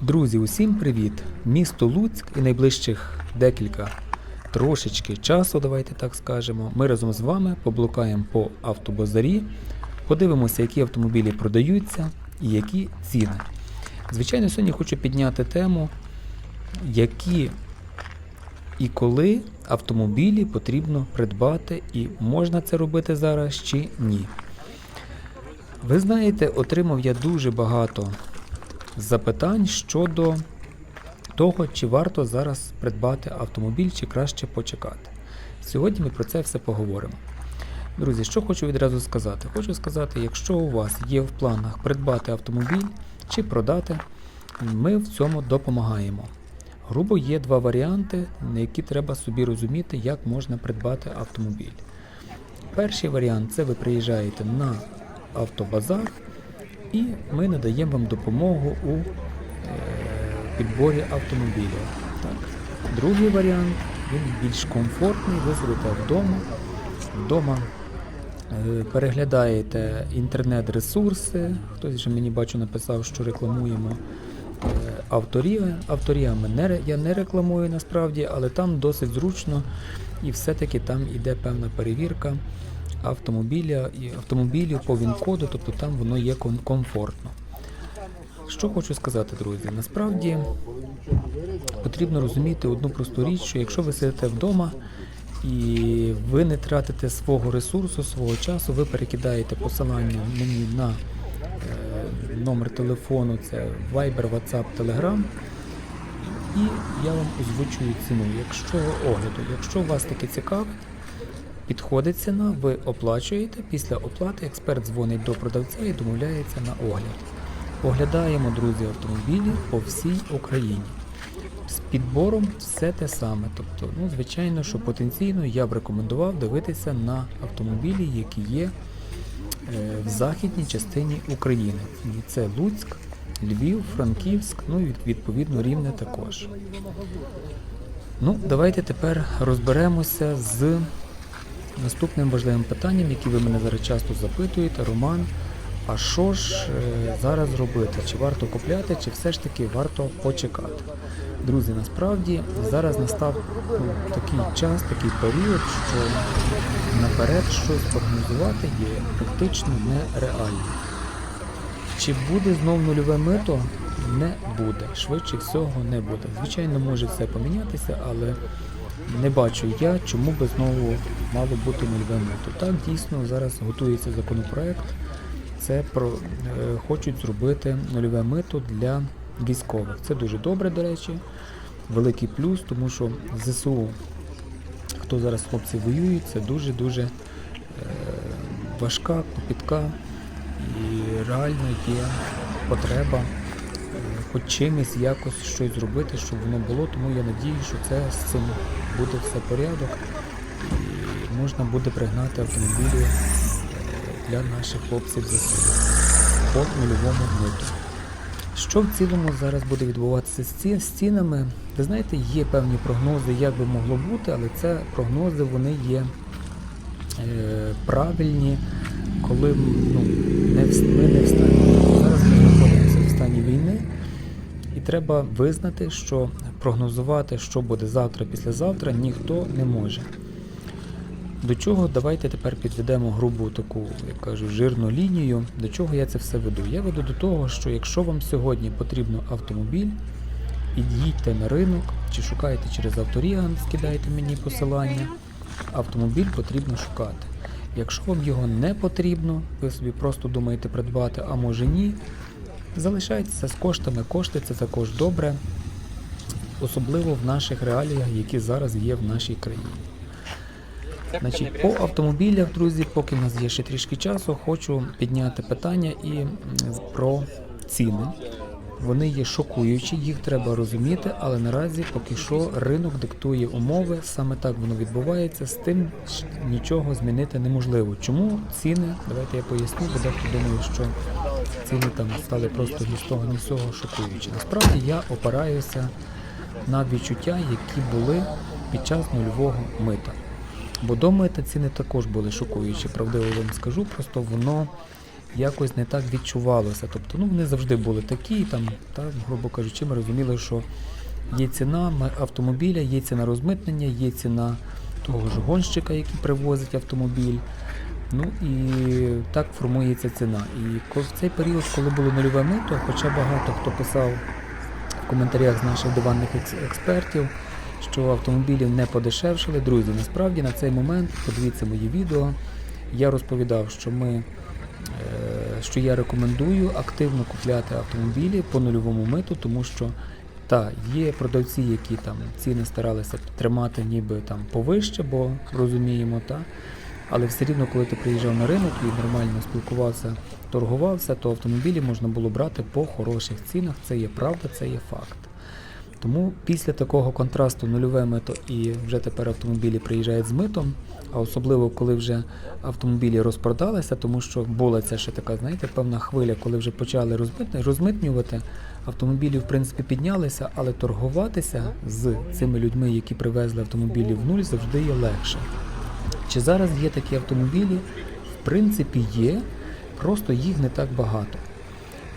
Друзі, усім привіт! Місто Луцьк і найближчих декілька трошечки часу, давайте так скажемо. Ми разом з вами поблукаємо по автобазарі, подивимося, які автомобілі продаються і які ціни. Звичайно, сьогодні хочу підняти тему, які і коли автомобілі потрібно придбати, і можна це робити зараз чи ні. Ви знаєте, отримав я дуже багато запитань щодо того, чи варто зараз придбати автомобіль, чи краще почекати. Сьогодні ми про це все поговоримо. Друзі, що хочу відразу сказати? Хочу сказати, якщо у вас є в планах придбати автомобіль чи продати, ми в цьому допомагаємо. Грубо є два варіанти, на які треба собі розуміти, як можна придбати автомобіль. Перший варіант це ви приїжджаєте на автобазар і ми надаємо вам допомогу у е, підборі автомобіля. Так. Другий варіант, він більш комфортний, ви сидите вдома, вдома е, переглядаєте інтернет-ресурси. Хтось вже мені бачу написав, що рекламуємо е, авторія. Авторія не, я не рекламую насправді, але там досить зручно і все-таки там іде певна перевірка автомобіля і автомобілів по ВІН-коду, тобто там воно є комфортно. Що хочу сказати, друзі, насправді потрібно розуміти одну просту річ, що якщо ви сидите вдома і ви не тратите свого ресурсу, свого часу, ви перекидаєте посилання мені на е, номер телефону, це Viber, WhatsApp, Telegram, і я вам озвучую ціну. Якщо огляду, якщо вас таке цікавить, Підходить ціна, ви оплачуєте. Після оплати експерт дзвонить до продавця і домовляється на огляд. Оглядаємо, друзі, автомобілі по всій Україні. З підбором все те саме. Тобто, ну, звичайно, що потенційно я б рекомендував дивитися на автомобілі, які є е, в західній частині України. І це Луцьк, Львів, Франківськ, ну і відповідно Рівне також. Ну, давайте тепер розберемося з наступним важливим питанням, яке ви мене зараз часто запитуєте, Роман. А що ж е, зараз робити? Чи варто купляти, чи все ж таки варто почекати? Друзі, насправді зараз настав ну, такий час, такий період, що наперед щось прогнозувати є практично нереально. Чи буде знов нульове мито? Не буде. Швидше всього не буде. Звичайно, може все помінятися, але не бачу я, чому би знову мало бути мито. Так, дійсно, зараз готується законопроект. Це про е, хочуть зробити нульове мито для військових. Це дуже добре, до речі, великий плюс, тому що ЗСУ, хто зараз хлопці воюють, це дуже-дуже е, важка, копітка і реально є потреба е, хоч чимось якось щось зробити, щоб воно було. Тому я надію, що це з цим буде все порядок і можна буде пригнати автомобілі для наших хлопців ЗСУ по нульовому миту. Що в цілому зараз буде відбуватися з ці- з цінами? Ви знаєте, є певні прогнози, як би могло бути, але це прогнози вони є е, правильні, коли ну, не ми не в стані. Зараз ми знаходимося в стані війни, і треба визнати, що прогнозувати, що буде завтра, післязавтра, ніхто не може. До чого давайте тепер підведемо грубу таку, як кажу, жирну лінію. До чого я це все веду? Я веду до того, що якщо вам сьогодні потрібен автомобіль, ідітьте на ринок чи шукайте через авторіан, скидайте мені посилання. Автомобіль потрібно шукати. Якщо вам його не потрібно, ви собі просто думаєте придбати, а може ні, залишайтеся з коштами. Кошти це також добре, особливо в наших реаліях, які зараз є в нашій країні. Значить, по автомобілях, друзі, поки в нас є ще трішки часу, хочу підняти питання і про ціни. Вони є шокуючі, їх треба розуміти, але наразі поки що ринок диктує умови, саме так воно відбувається, з тим нічого змінити неможливо. Чому ціни? Давайте я поясню, бо дехто думає, що ціни там стали просто ні з того, ні з цього шокуючі. Насправді я опираюся на відчуття, які були під час нульового мита. Бо до мита ціни також були шокуючі, правдиво вам скажу, просто воно якось не так відчувалося. Тобто, ну вони завжди були такі, там, та, грубо кажучи, ми розуміли, що є ціна автомобіля, є ціна розмитнення, є ціна того ж гонщика, який привозить автомобіль. Ну і так формується ціна. І в цей період, коли було нульове мито, хоча багато хто писав в коментарях з наших диванних експертів, що автомобілі не подешевшили. Друзі, насправді на цей момент, подивіться мої відео, я розповідав, що ми. е, Що я рекомендую активно купляти автомобілі по нульовому миту, тому що та є продавці, які там ціни старалися тримати ніби там повище, бо розуміємо, та але все рівно, коли ти приїжджав на ринок і нормально спілкувався, торгувався, то автомобілі можна було брати по хороших цінах. Це є правда, це є факт. Тому після такого контрасту нульове мито і вже тепер автомобілі приїжджають з митом, а особливо коли вже автомобілі розпродалися, тому що була ця ще така, знаєте, певна хвиля, коли вже почали розмитнювати, автомобілі в принципі піднялися, але торгуватися з цими людьми, які привезли автомобілі в нуль, завжди є легше. Чи зараз є такі автомобілі? В принципі, є, просто їх не так багато.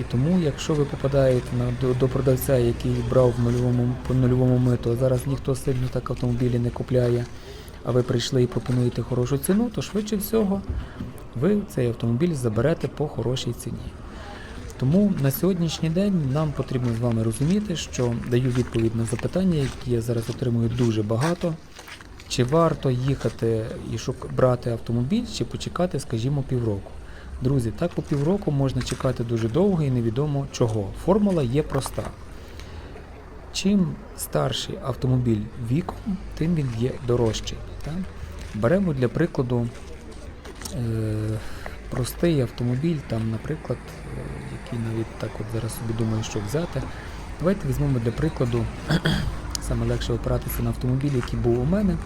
І тому, якщо ви попадаєте на, до, до продавця, який брав в нульовому, по нульовому миту, а зараз ніхто сильно так автомобілі не купляє, а ви прийшли і пропонуєте хорошу ціну, то швидше всього ви цей автомобіль заберете по хорошій ціні. Тому на сьогоднішній день нам потрібно з вами розуміти, що даю відповідь на запитання, які я зараз отримую дуже багато. Чи варто їхати і шук... брати автомобіль, чи почекати, скажімо, півроку? Друзі, так по півроку можна чекати дуже довго і невідомо чого. Формула є проста. Чим старший автомобіль віком, тим він є дорожчий. Так? Беремо для прикладу е, простий автомобіль, там, наприклад, е, який навіть так от зараз собі думаю, що взяти. Давайте візьмемо для прикладу, саме легше опиратися на автомобіль, який був у мене.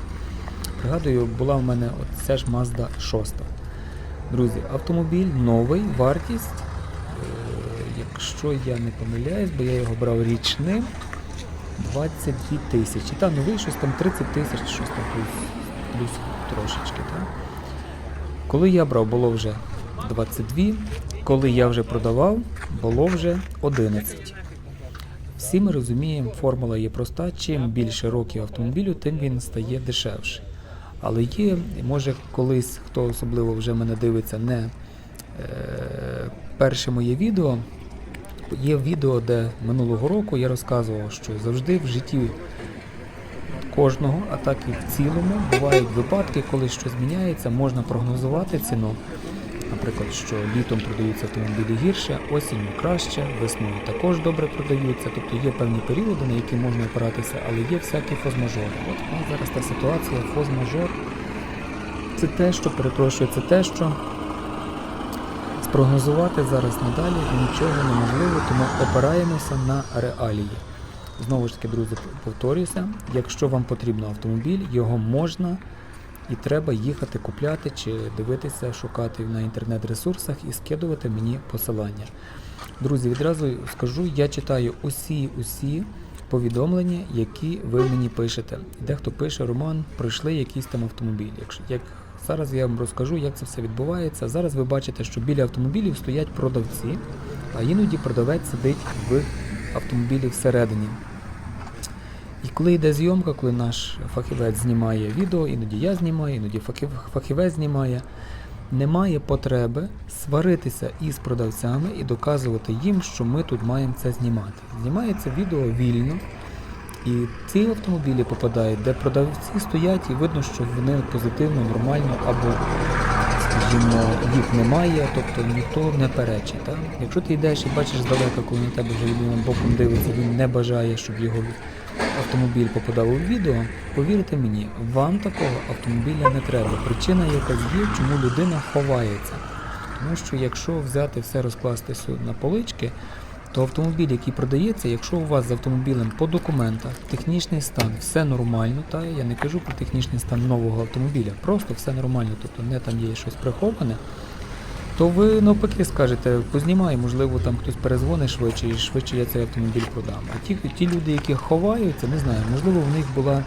Пригадую, була в мене ця ж Mazda 6. Друзі, автомобіль новий, вартість, е, якщо я не помиляюсь, бо я його брав річним, 22 тисячі. Та новий щось там 30 тисяч, щось там плюс, плюс трошечки. Так? Коли я брав, було вже 22, коли я вже продавав, було вже 11. Всі ми розуміємо, формула є проста. Чим більше років автомобілю, тим він стає дешевший. Але є, може, колись, хто особливо вже мене дивиться, не е, перше моє відео. Є відео, де минулого року я розказував, що завжди в житті кожного, а так і в цілому, бувають випадки, коли щось зміняється, можна прогнозувати ціну. Наприклад, що літом продаються автомобілі гірше, осінню краще, весною також добре продаються. Тобто є певні періоди, на які можна опиратися, але є всякі фозмажори. От у нас зараз та ситуація, фозмажор. Це те, що перепрошую, це те, що спрогнозувати зараз надалі нічого неможливо, тому опираємося на реалії. Знову ж таки, друзі, повторюся, якщо вам потрібен автомобіль, його можна і треба їхати купляти чи дивитися, шукати на інтернет-ресурсах і скидувати мені посилання. Друзі, відразу скажу, я читаю усі усі повідомлення, які ви мені пишете. Дехто пише, Роман, пройшли якийсь там автомобіль. Якщо як зараз я вам розкажу, як це все відбувається. Зараз ви бачите, що біля автомобілів стоять продавці, а іноді продавець сидить в автомобілі всередині. І коли йде зйомка, коли наш фахівець знімає відео, іноді я знімаю, іноді фахів- фахівець знімає, немає потреби сваритися із продавцями і доказувати їм, що ми тут маємо це знімати. Знімається відео вільно, і ці автомобілі попадають, де продавці стоять, і видно, що вони позитивно, нормально або, скажімо, їх немає, тобто ніхто не перечить. Так? Якщо ти йдеш і бачиш здалека, коли на тебе вже боком дивиться, він не бажає, щоб його автомобіль попадав у відео, повірте мені, вам такого автомобіля не треба. Причина якась є, чому людина ховається. Тому що якщо взяти все розкласти сю- на полички, то автомобіль, який продається, якщо у вас з автомобілем по документах, технічний стан, все нормально, та я не кажу про технічний стан нового автомобіля, просто все нормально, тобто не там є щось приховане, то ви навпаки скажете, познімай, можливо, там хтось перезвонить швидше і швидше я цей автомобіль продам. А ті, ті люди, які ховаються, не знаю, можливо, в них була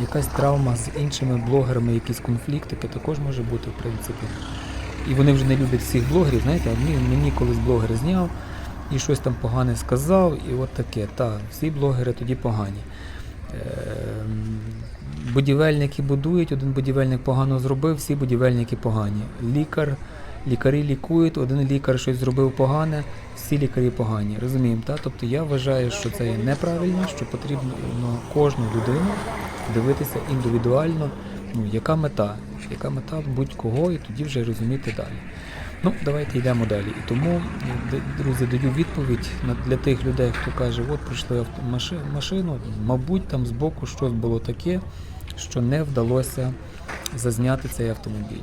якась травма з іншими блогерами, якісь конфлікти, також може бути, в принципі. і вони вже не люблять всіх блогерів. Знаєте, мені, мені колись блогер зняв і щось там погане сказав, і от таке. Так, всі блогери тоді погані. Ем, Будівельники будують, один будівельник погано зробив, всі будівельники погані. Лікар, лікарі лікують, один лікар щось зробив погане, всі лікарі погані. Розуміємо, так? Тобто я вважаю, що це є неправильно, що потрібно ну, кожну людину дивитися індивідуально, ну, яка мета, яка мета будь-кого, і тоді вже розуміти далі. Ну, давайте йдемо далі. І тому, друзі, даю відповідь для тих людей, хто каже, от прийшли машину, мабуть, там збоку щось було таке, що не вдалося зазняти цей автомобіль.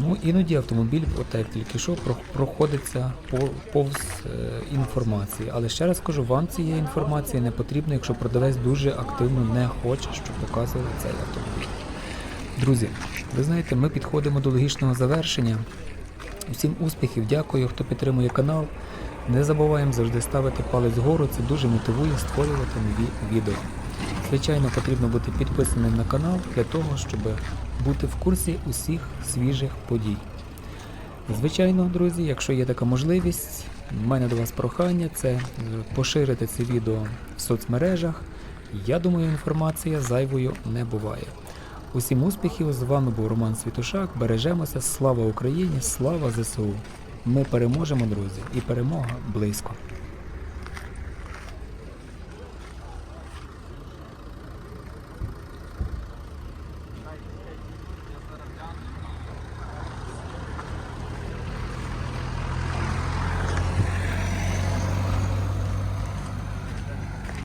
Тому іноді автомобіль, отак як тільки що, проходиться повз е, інформації. Але ще раз кажу, вам цієї інформації не потрібно, якщо продавець дуже активно не хоче, щоб показували цей автомобіль. Друзі, ви знаєте, ми підходимо до логічного завершення. Усім успіхів, дякую, хто підтримує канал. Не забуваємо завжди ставити палець вгору, це дуже мотивує створювати нові відео. Звичайно, потрібно бути підписаним на канал для того, щоб бути в курсі усіх свіжих подій. Звичайно, друзі, якщо є така можливість, в мене до вас прохання це поширити це відео в соцмережах. Я думаю, інформація зайвою не буває. Усім успіхів! З вами був Роман Світушак. Бережемося. Слава Україні! Слава ЗСУ! Ми переможемо, друзі, і перемога близько.